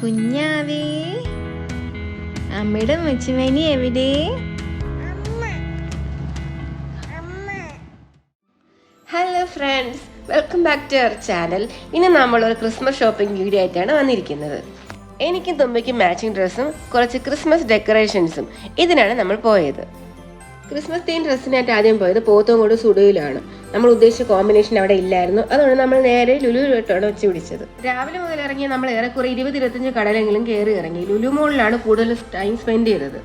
കുഞ്ഞാവേ. അമ്മയുടെ മുച്ചുമേനി എവിടെ? Hello friends welcome back to our channel ഇനി നമ്മൾ ഒരു ക്രിസ്മസ് ഷോപ്പിംഗ് വീഡിയോ ആയിട്ടാണ് വന്നിരിക്കുന്നത്. എനിക്കും തുമ്പയ്ക്കും മാച്ചിങ് ഡ്രസ്സും കുറച്ച് ക്രിസ്മസ് ഡെക്കറേഷൻസും ഇതിനാണ് നമ്മൾ പോയത്. ക്രിസ്മസ് തീം ഡ്രസ്സിനായിട്ട് ആദ്യം പോയത് പോത്തോങ്കോട് സുഡുവിലാണ് നമ്മൾ ഉദ്ദേശിച്ച കോമ്പിനേഷൻ അവിടെ ഇല്ലായിരുന്നു. അതുകൊണ്ട് നമ്മൾ നേരെ ലുലുവിലോട്ടാണ് വെച്ച് പിടിച്ചത്. രാവിലെ മുതൽ ഇറങ്ങിയ നമ്മൾ ഏറെക്കുറെ ഇരുപത് ഇരുപത്തഞ്ച് കടലെങ്കിലും കയറി ഇറങ്ങി. ലുലു മോളിലാണ് കൂടുതൽ ടൈം സ്പെൻഡ് ചെയ്തത്.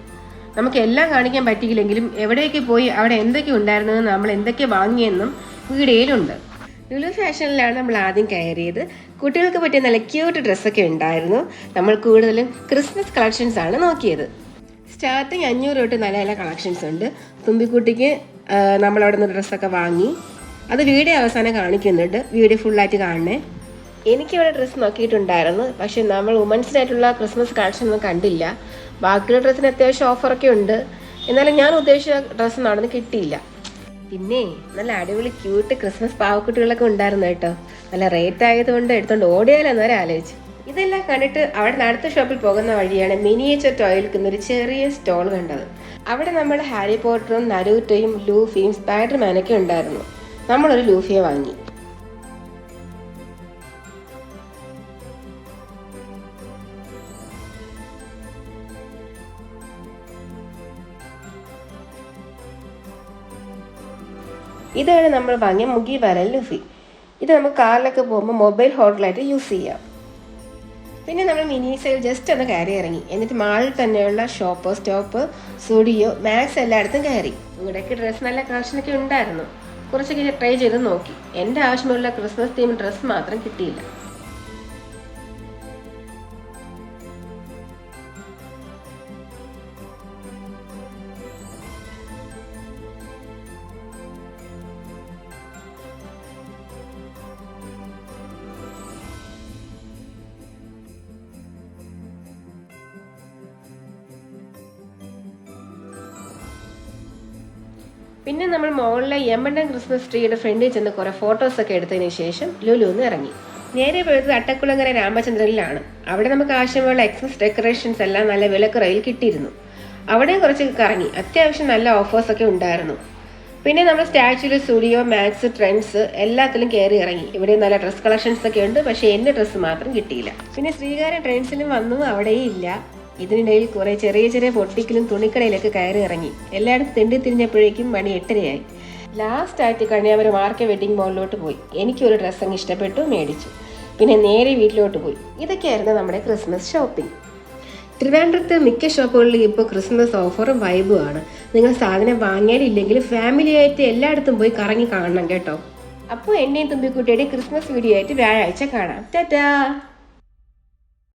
നമുക്ക് എല്ലാം കാണിക്കാൻ പറ്റിയില്ലെങ്കിലും എവിടെയൊക്കെ പോയി അവിടെ എന്തൊക്കെ ഉണ്ടായിരുന്നു നമ്മൾ എന്തൊക്കെ വാങ്ങിയെന്നും വീഡിയോയിലുണ്ട് ലുലു ഫാഷനിലാണ് നമ്മൾ ആദ്യം കയറിയത്. കുട്ടികൾക്ക് പറ്റിയ നല്ല ക്യൂട്ട് ഡ്രസ്സൊക്കെ ഉണ്ടായിരുന്നു. നമ്മൾ കൂടുതലും ക്രിസ്മസ് കളക്ഷൻസ് ആണ് നോക്കിയത്. സ്റ്റാർട്ടിങ് അഞ്ഞൂറ് തൊട്ട് നല്ല നല്ല കളക്ഷൻസ് ഉണ്ട്. തുമ്പിക്കുട്ടിക്ക് നമ്മളവിടെ നിന്ന് ഡ്രസ്സൊക്കെ വാങ്ങി. അത് വീഡിയോ അവസാനം കാണിക്കുന്നുണ്ട്. വീഡിയോ ഫുള്ളായിട്ട് കാണണേ. എനിക്കിവിടെ ഡ്രസ്സ് നോക്കിയിട്ടുണ്ടായിരുന്നു. പക്ഷേ നമ്മൾ വുമൻസിനായിട്ടുള്ള ക്രിസ്മസ് കളക്ഷൻ ഒന്നും കണ്ടില്ല. ബാക്കിയുള്ള ഡ്രസ്സിന് അത്യാവശ്യം ഓഫറൊക്കെ ഉണ്ട്. എന്നാലും ഞാൻ ഉദ്ദേശിച്ച ഡ്രസ്സ് നടന്ന് കിട്ടിയില്ല. പിന്നെ നല്ല അടിപൊളി ക്യൂട്ട് ക്രിസ്മസ് പാവക്കുട്ടികളൊക്കെ ഉണ്ടായിരുന്നു കേട്ടോ. നല്ല റേറ്റ് ആയതുകൊണ്ട് എടുത്തുകൊണ്ട് ഓടിയാലെന്നവരെ ആലോചിച്ചു. ഇതെല്ലാം കണ്ടിട്ട് അവിടെ അടുത്ത ഷോപ്പിൽ പോകുന്ന വഴിയാണ് മിനിയേച്ചർ ടോയിൽ ഒരു ചെറിയ സ്റ്റോൾ കണ്ടത്. അവിടെ നമ്മൾ ഹാരി പോട്ടറും നരൂറ്റയും ലൂഫിയും സ്പൈഡർമാനൊക്കെ ഉണ്ടായിരുന്നു. നമ്മളൊരു ലൂഫിയെ വാങ്ങി. ഇതാണ് നമ്മൾ വാങ്ങിയ മുഗി വരൽ ലുഫി. ഇത് നമുക്ക് കാറിലൊക്കെ പോകുമ്പോൾ മൊബൈൽ ഹോട്ടലായിട്ട് യൂസ് ചെയ്യാം. പിന്നെ നമ്മൾ മിനി സെയിൽ ജസ്റ്റ് ഒന്ന് കയറി ഇറങ്ങി. എന്നിട്ട് മാളിൽ തന്നെയുള്ള ഷോപ്പ് സ്റ്റോപ്പ് സ്റ്റുഡിയോ മാക്സ് എല്ലായിടത്തും കയറി. ഇവിടേക്ക് ഡ്രസ്സ് നല്ല കളക്ഷനൊക്കെ ഉണ്ടായിരുന്നു. കുറച്ചൊക്കെ ട്രൈ ചെയ്ത് നോക്കി. എന്റെ ആവശ്യമുള്ള ക്രിസ്മസ് തീം ഡ്രസ്സ് മാത്രം കിട്ടിയില്ല. പിന്നെ നമ്മൾ മുകളിലെ യമണ്ടൻ ക്രിസ്മസ് ട്രീയുടെ ഫ്രണ്ടിൽ ചെന്ന് കുറേ ഫോട്ടോസൊക്കെ എടുത്തതിന് ശേഷം ലുലു ലുലുന്ന് ഇറങ്ങി. നേരെ പോയത് അട്ടക്കുളങ്ങര രാമചന്ദ്രനിലാണ്. അവിടെ നമുക്ക് ആവശ്യമുള്ള എക്സസ് ഡെക്കറേഷൻസ് എല്ലാം നല്ല വിലക്കുറയിൽ കിട്ടിയിരുന്നു. അവിടെ കുറച്ച് കറങ്ങി. അത്യാവശ്യം നല്ല ഓഫേഴ്സൊക്കെ ഉണ്ടായിരുന്നു. പിന്നെ നമ്മൾ സ്റ്റാച്യൂൽ സ്റ്റുഡിയോ മാക്സ് ട്രെൻഡ്സ് എല്ലാത്തിലും കയറി ഇറങ്ങി. ഇവിടെ നല്ല ഡ്രസ് കളക്ഷൻസ് ഒക്കെ ഉണ്ട്. പക്ഷേ എന്റെ ഡ്രസ്സ് മാത്രം കിട്ടിയില്ല. പിന്നെ ശ്രീകാരൻ ട്രെൻഡ്സിലും വന്നു. അവിടെയും ഇല്ല. ഇതിനിടയിൽ കുറെ ചെറിയ ചെറിയ പൊട്ടിക്കലും തുണിക്കടയിലൊക്കെ കയറി ഇറങ്ങി. എല്ലായിടത്തും തെണ്ടി തിരിഞ്ഞപ്പോഴേക്കും മണി എട്ടരയായി. ലാസ്റ്റ് ആയിട്ട് കണിയാമരം ആർക്കെ വെഡിങ് മോളിലോട്ട് പോയി. എനിക്കൊരു ഡ്രസ്സ് അങ്ങ് ഇഷ്ടപ്പെട്ടു മേടിച്ചു. പിന്നെ നേരെ വീട്ടിലോട്ട് പോയി. ഇതൊക്കെയായിരുന്നു നമ്മുടെ ക്രിസ്മസ് ഷോപ്പിംഗ് ട്രിവാൻഡ്രത്ത് മിക്ക ഷോപ്പുകളിലും ഇപ്പോൾ ക്രിസ്മസ് ഓഫറും വൈബും ആണ്. നിങ്ങൾ സാധനം വാങ്ങിയാലില്ലെങ്കിൽ ഫാമിലി ആയിട്ട് എല്ലായിടത്തും പോയി കറങ്ങി കാണണം കേട്ടോ. അപ്പോൾ എന്നെയും തുമ്പിക്കുട്ടിയുടെ ക്രിസ്മസ് വീഡിയോ ആയിട്ട് വ്യാഴാഴ്ച കാണാം. ടാറ്റാ!